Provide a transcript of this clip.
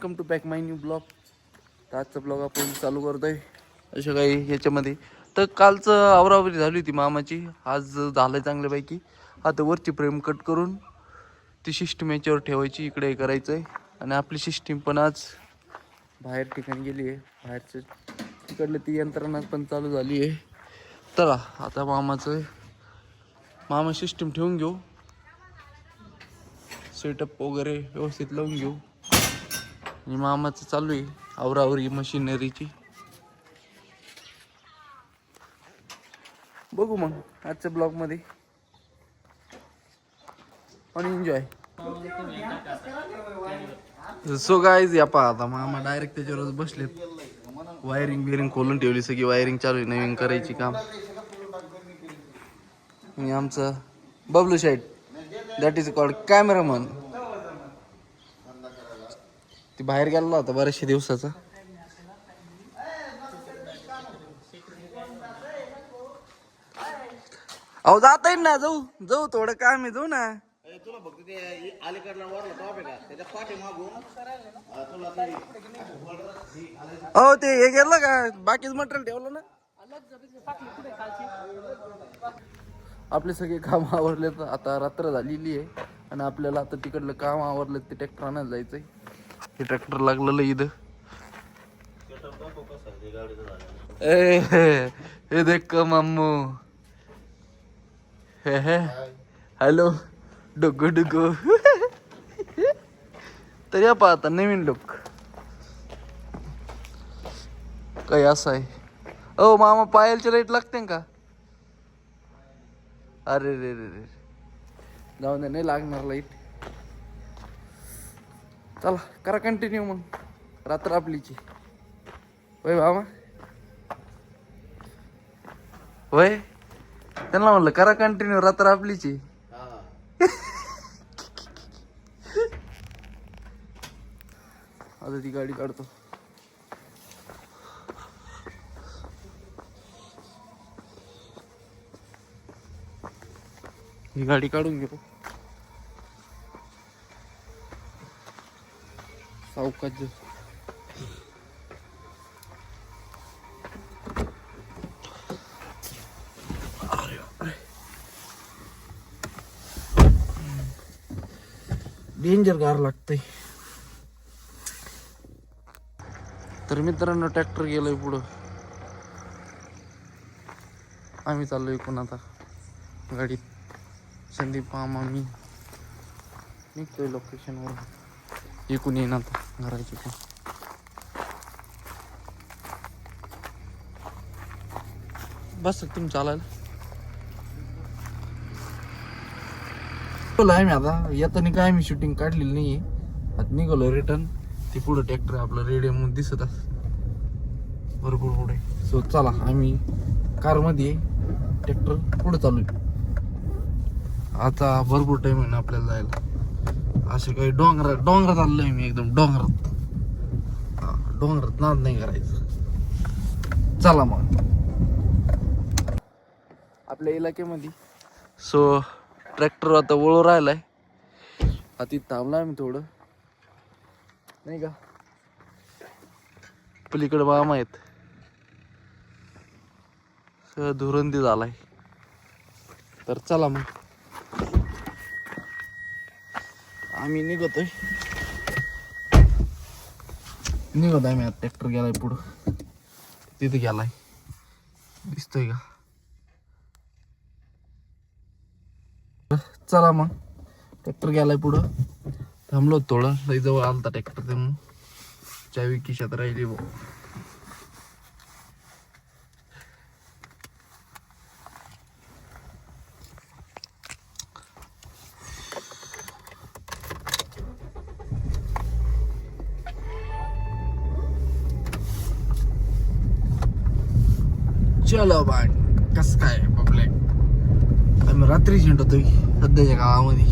Welcome to back my new blog तर आजचा blog आपण चालू करतोय. अशा काही ह्याच्यामध्ये. तर कालचं आवरावरी झाली होती मामाची. आज झालंय चांगल्यापैकी. आता वरची फ्रेम कट करून ती सिस्टीम याच्यावर ठेवायची इकडे हे करायचं आहे आणि आपली सिस्टीम पण आज बाहेर ठिकाणी गेली आहे. बाहेरचं तिकडलं ती यंत्रणा पण चालू झाली आहे. चला आता मामाचं मामा सिस्टीम ठेवून घेऊ. सेटअप वगैरे व्यवस्थित लावून घेऊ. आणि मामाचं चालू आहे आवरावरी मशिनरीची. बघू मग आजच्या ब्लॉगमध्ये आणि एन्जॉय सो गायज या पहा आता मामा डायरेक्ट त्याच्यावरच बसलेत. वायरिंग बिरिंग खोलून ठेवली सगळी वायरिंग चालू आहे नवीन करायची काम. आणि आमचं Bablu Shet that is called cameraman ती बाहेर गेलेला होता बऱ्याचशा दिवसाचा. अहो जाता येईल ना जाऊ जाऊ थोडं काम आहे जाऊ ना. तुला फक्त ते अलीकडला वरला टॉप आहे का? त्याच्या पाठी मागून तुला ते अहो ते हे गेलं का? बाकीच मटेरियल ठेवलं ना? आपले सगळे काम आवरले आता रात्र झालेली आहे आणि आपल्याला आता तिकडलं काम आवरलं ते ट्रॅक्टर आणायला जायचंय. हे ट्रॅक्टर लागलेलं इथं. ए हे देख क मामू? हे हे. हॅलो डुगू डुगू. तर या पाहता नवीन लोक काही असं आहे? ओ मामा पायलची लाइट लागते का? अरे रे रे रे. जाऊन नाही लागणार लाइट चला करा कंटिन्यू मग. रात्र आपलीची. होय बाबा होय? त्यांना म्हणलं करा कंटिन्यू रात्र आपलीची. आता ती गाडी काढतो. ही गाडी काढून घेतो. सावकाश जा. अरे डेंजर गार लागतंय. तर मित्रांनो ट्रॅक्टर गेलोय पुढं. आम्ही चाललोय इकडून आता. गाडीत. संदीप मामा मी. निघतोय लोकेशनवर इकून येईन आता घराची पण बस तुम्ही चालायला. बोला मी आता. येताना काय आम्ही शूटिंग काढलेली नाही आता निघालो रिटर्न ते पुढं ट्रॅक्टर आपलं रेडिओ म्हणून दिसत अस भरपूर पुढे. सो चला आम्ही कारमध्ये ट्रॅक्टर पुढे चालू आता भरपूर टाइम आहे ना आपल्याला जायला. असे काही डोंगरात डोंगरात आलोय मी एकदम डोंगरात. डोंगरात नाद नाही करायचं. चला मग. आपल्या इलाक्यामध्ये. सो ट्रॅक्टर आता वळू राहिलाय. आता इथं थांबलाय मी थोडं. नाही का? पलीकडे मामा आहेत. सगळं धुरंदी झालाय. तर चला मग. आम्ही निघतोय. निघत आहे मी आता ट्रॅक्टर गेलाय पुढं. तिथे गेलाय. दिसतोय का? चला मग. ट्रॅक्टर गेलाय पुढं. थांबलो थोडं. लई जवळ आलता ट्रॅक्टर ते मग चावी खिशात राहिली भाऊ चलो बाय कस काय पब्लिक आम्ही रात्री झेंडतोय सध्याच्या गावामध्ये.